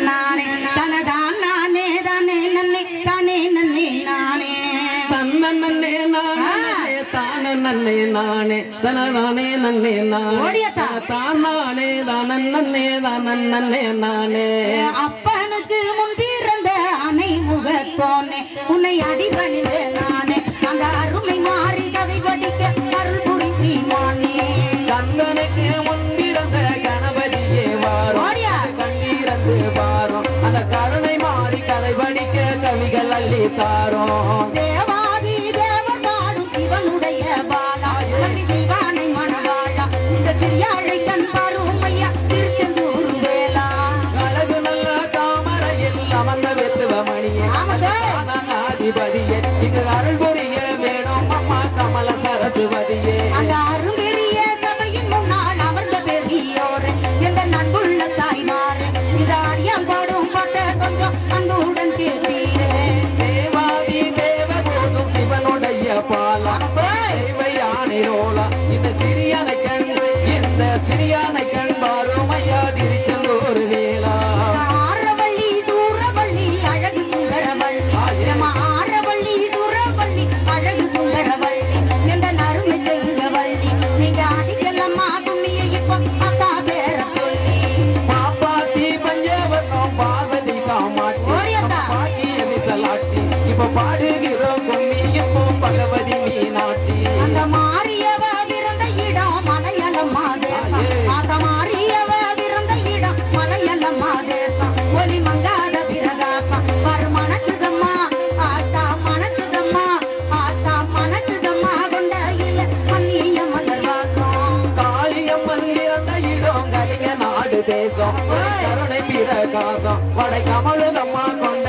நானே தனதான் நானே தானே நன்னே தானே நன்னே நானே. தன்ன நன்னே நானே தான நன்னே நானே தனதானே நன்னே நானே. அப்பனுக்கு முன் பிறந்த அணை முகத்தோனே உன்னை அடிபணிந்து படிக்க கவிகள் அள்ளி தாரோம். தேவாதி தேவன் பாடும் சிவனுடைய பாலா மணி தீவானை மணவாழா இந்த சிறியாழை தன் பருமையா திருச்செந்தூர் வேலா. அழகு நல்ல தாமரையில் அமர்ந்த வெத்துவ மணியே அதிபதியே இது அருள் புரிய அழகு தேசம். கருணை பிரகாசம் வடை கமலு நம்மால் கொண்ட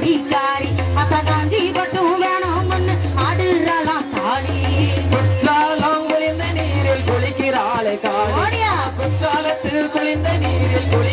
குடிக்காரி அப்பதான் தீபட்டும் வேணும்னு ஆடுறாளாம் தாளி. குற்றாலம் குளிந்த நீரில் குளிக்கிறாளே காளி. குற்றாலத்தில் குளிந்த நீரில் குளி